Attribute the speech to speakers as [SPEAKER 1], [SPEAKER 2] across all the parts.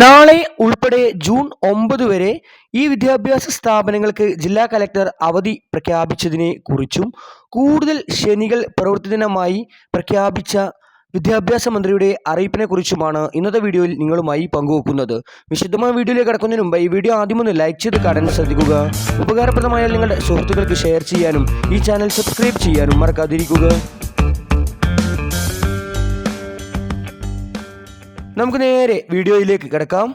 [SPEAKER 1] നാളെ ഉൾപ്പെടെ ജൂൺ ഒമ്പത് വരെ ഈ വിദ്യാഭ്യാസ സ്ഥാപനങ്ങൾക്ക് ജില്ലാ കലക്ടർ അവധി പ്രഖ്യാപിച്ചതിനെ കുറിച്ചും കൂടുതൽ ശനികൾ പ്രവൃത്തി ദിനമായി പ്രഖ്യാപിച്ച വിദ്യാഭ്യാസ മന്ത്രിയുടെ അറിയിപ്പിനെ കുറിച്ചുമാണ് ഇന്നത്തെ വീഡിയോയിൽ നിങ്ങളുമായി പങ്കുവെക്കുന്നത്. വിശദമായ വീഡിയോയിലേക്ക് കടക്കുന്നതിന് മുമ്പ് ഈ വീഡിയോ ആദ്യം ഒന്ന് ലൈക്ക് ചെയ്ത് കാണാൻ ശ്രദ്ധിക്കുക. ഉപകാരപ്രദമായാൽ നിങ്ങളുടെ സുഹൃത്തുക്കൾക്ക് ഷെയർ ചെയ്യാനും ഈ ചാനൽ സബ്സ്ക്രൈബ് ചെയ്യാനും മറക്കാതിരിക്കുക. നമുക്ക് നേരെ വീഡിയോയിലേക്ക് കിടക്കാം.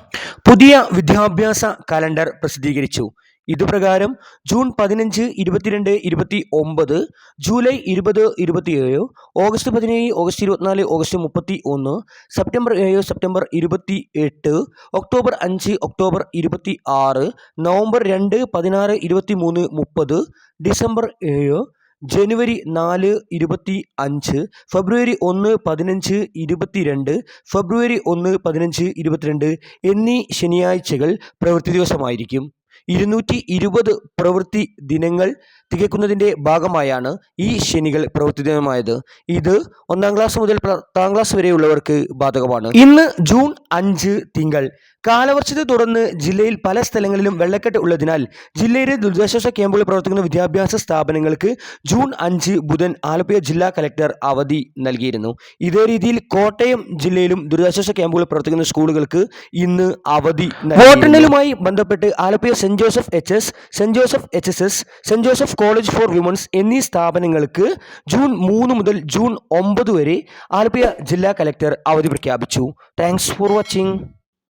[SPEAKER 1] പുതിയ വിദ്യാഭ്യാസ കലണ്ടർ പ്രസിദ്ധീകരിച്ചു. ഇതുപ്രകാരം ജൂൺ പതിനഞ്ച് ഇരുപത്തിരണ്ട് ഇരുപത്തി ഒമ്പത് ജൂലൈ ഇരുപത് ഇരുപത്തിയേഴ് ഓഗസ്റ്റ് പതിനേഴ് ഓഗസ്റ്റ് ഇരുപത്തിനാല് ഓഗസ്റ്റ് മുപ്പത്തി ഒന്ന് സെപ്റ്റംബർ ഏഴ് സെപ്റ്റംബർ ഇരുപത്തി എട്ട് ഒക്ടോബർ അഞ്ച് ഒക്ടോബർ ഇരുപത്തി ആറ് നവംബർ രണ്ട് പതിനാറ് ഇരുപത്തി മൂന്ന് മുപ്പത് ഡിസംബർ ഏഴ് ജനുവരി നാല് ഇരുപത്തി അഞ്ച് ഫെബ്രുവരി ഒന്ന് പതിനഞ്ച് ഇരുപത്തിരണ്ട് ഫെബ്രുവരി ഒന്ന് പതിനഞ്ച് ഇരുപത്തിരണ്ട് എന്നീ ശനിയാഴ്ചകൾ പ്രവൃത്തി ദിവസമായിരിക്കും. ഇരുന്നൂറ്റി ഇരുപത് പ്രവൃത്തി ദിനങ്ങൾ തികക്കുന്നതിന്റെ ഭാഗമായാണ് ഈ ശനികൾ പ്രവൃത്തി ദിനമായത്. ഇത് ഒന്നാം ക്ലാസ് മുതൽ പത്താം ക്ലാസ് വരെയുള്ളവർക്ക് ബാധകമാണ്. ഇന്ന് ജൂൺ അഞ്ച് തിങ്കൾ കാലവർഷത്തെ തുടർന്ന് ജില്ലയിൽ പല സ്ഥലങ്ങളിലും വെള്ളക്കെട്ട് ഉള്ളതിനാൽ ജില്ലയിലെ ദുരിതാശ്വാസ ക്യാമ്പുകളിൽ പ്രവർത്തിക്കുന്ന വിദ്യാഭ്യാസ സ്ഥാപനങ്ങൾക്ക് ജൂൺ അഞ്ച് ബുധൻ ആലപ്പുഴ ജില്ലാ കലക്ടർ അവധി നൽകിയിരുന്നു. ഇതേ രീതിയിൽ കോട്ടയം ജില്ലയിലും ദുരിതാശ്വാസ ക്യാമ്പുകളിൽ പ്രവർത്തിക്കുന്ന സ്കൂളുകൾക്ക് ഇന്ന് അവധി വോട്ടെണ്ണലുമായി ബന്ധപ്പെട്ട് Alappuzha Saint Joseph H S Saint Joseph H S S Saint Joseph college for women's എന്നീ സ്ഥാപനങ്ങൾക്ക് ജൂൺ മൂന്ന് മുതൽ ജൂൺ ഒമ്പത് വരെ ആലപ്പുഴ ജില്ലാ കലക്ടർ അവധി പ്രഖ്യാപിച്ചു. Thanks for watching.